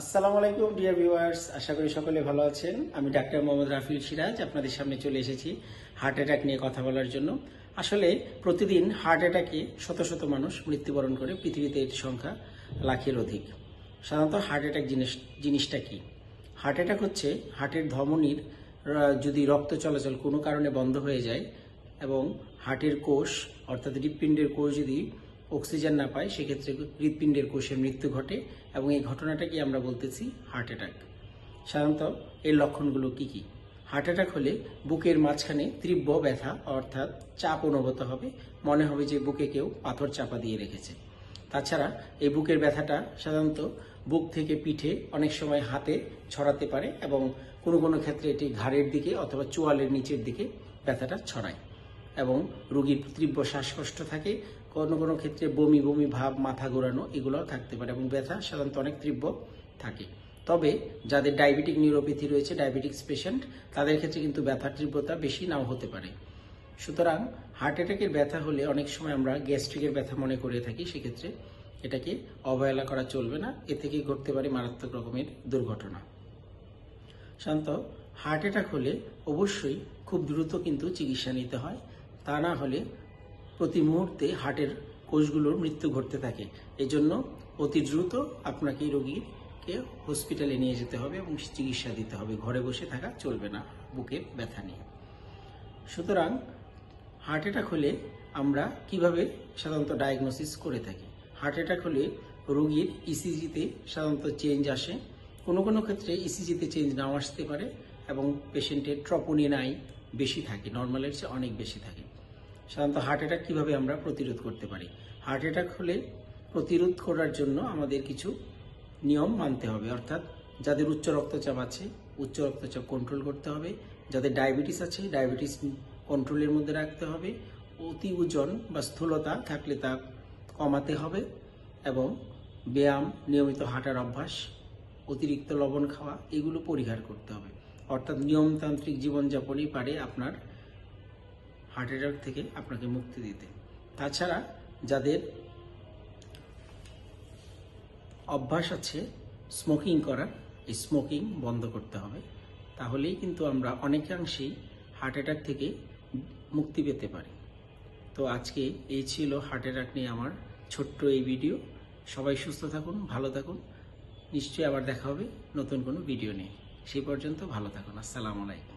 আসসালামু আলাইকুম dear viewers আশা করি সকলে ভালো আছেন। আমি ডাক্তার মোহাম্মদ রাফিল সিরাজ, আপনাদের সামনে চলে এসেছি হার্ট অ্যাটাক নিয়ে কথা বলার জন্য। আসলে প্রতিদিন হার্ট অ্যাটাকে শত শত মানুষ মৃত্যুবরণ করে, পৃথিবীতে এর সংখ্যা লাখের অধিক। সাধারণত হার্ট অ্যাটাক জিনিস, জিনিসটা কি? হার্ট অ্যাটাক হচ্ছে হার্টের ধমনির যদি রক্ত চলাচল কোনো কারণে বন্ধ হয়ে যায় এবং হার্টের কোষ, অর্থাৎ হৃৎপিণ্ডের কোষ যদি অক্সিজেন না পায়, সেক্ষেত্রে হৃৎপিণ্ডের কোষের মৃত্যু ঘটে এবং এই ঘটনাটাকে আমরা বলতেছি হার্ট অ্যাটাক। সাধারণত এর লক্ষণগুলো কি কি? হার্ট অ্যাটাক হলে বুকের মাঝখানে তীব্র ব্যথা অর্থাৎ চাপ অনুভূত হবে, মনে হবে যে বুকে কেউ পাথর চাপা দিয়ে রেখেছে। তাছাড়া এই বুকের ব্যথাটা সাধারণত বুক থেকে পিঠে অনেক সময় হাতে ছড়াতে পারে এবং কোনো কোনো ক্ষেত্রে এটি ঘাড়ের দিকে অথবা চোয়ালের নিচের দিকে ব্যথাটা ছড়ায়। এবং রোগীর তীব্র শ্বাসকষ্ট থাকে। কোনো কোনো ক্ষেত্রে বমি বমি, ভাব, মাথা ঘোরানো এগুলোও থাকতে পারে এবং ব্যথা সাধারণত অনেক তীব্র থাকে। তবে যাদের ডায়াবেটিক নিউরোপ্যাথি রয়েছে ডায়াবেটিক্স পেশেন্ট, তাদের ক্ষেত্রে কিন্তু ব্যথার তীব্রতা বেশি নাও হতে পারে। সুতরাং হার্ট অ্যাটাকের ব্যথা হলে অনেক সময় আমরা গ্যাস্ট্রিকের ব্যথা মনে করে থাকি, সেক্ষেত্রে এটাকে অবহেলা করা চলবে না। এ থেকে ঘটতে পারে মারাত্মক রকমের দুর্ঘটনা। শান্ত হার্ট অ্যাটাক হলে অবশ্যই খুব দ্রুত কিন্তু চিকিৎসা নিতে হয়। তা না হলে প্রতি মুহূর্তে হার্টের কোষগুলোর মৃত্যু ঘটতে থাকে। এজন্য অতি দ্রুত আপনাকে রোগীকে হসপিটালে নিয়ে যেতে হবে এবং চিকিৎসা দিতে হবে। ঘরে বসে থাকা চলবে না, বুকের ব্যথা নিয়ে। সুতরাং হার্ট অ্যাটাক হলে আমরা কীভাবে সাধারণত ডায়াগনোসিস করে থাকি? হার্ট অ্যাটাক হলে রোগীর ইসিজিতে সাধারণত চেঞ্জ আসে। কোনো কোনো ক্ষেত্রে ইসিজিতে চেঞ্জ নাও আসতে পারে এবং পেশেন্টের ট্রপোনিনাই বেশি থাকে, নর্মালের চেয়ে অনেক বেশি থাকে। সাধারণত হার্ট অ্যাটাক কীভাবে আমরা প্রতিরোধ করতে পারি? হার্ট অ্যাটাক হলে প্রতিরোধ করার জন্য আমাদের কিছু নিয়ম মানতে হবে। অর্থাৎ যাদের উচ্চ রক্তচাপ আছে, উচ্চ রক্তচাপ কন্ট্রোল করতে হবে। যাদের ডায়াবেটিস আছে ডায়াবেটিস কন্ট্রোলের মধ্যে রাখতে হবে। অতি ওজন বা স্থূলতা থাকলে তা কমাতে হবে এবং ব্যায়াম, নিয়মিত হাঁটার অভ্যাস, অতিরিক্ত লবণ খাওয়া, এগুলো পরিহার করতে হবে। অর্থাৎ নিয়মতান্ত্রিক জীবনযাপনই পারে আপনার হার্ট অ্যাটাক থেকে আপনাকে মুক্তি দিতে। তাছাড়া যাদের অভ্যাস আছে স্মোকিং করার, এই স্মোকিং বন্ধ করতে হবে, তাহলেই কিন্তু আমরা অনেকাংশেই হার্ট অ্যাটাক থেকে মুক্তি পেতে পারি। তো আজকে এই ছিল হার্ট অ্যাটাক নিয়ে আমার ছোট্ট এই ভিডিও সবাই সুস্থ থাকুন, ভালো থাকুন। নিশ্চয়ই আবার দেখা হবে নতুন কোনো ভিডিও নিয়ে। সেই পর্যন্ত ভালো থাকুন। আসসালামু আলাইকুম।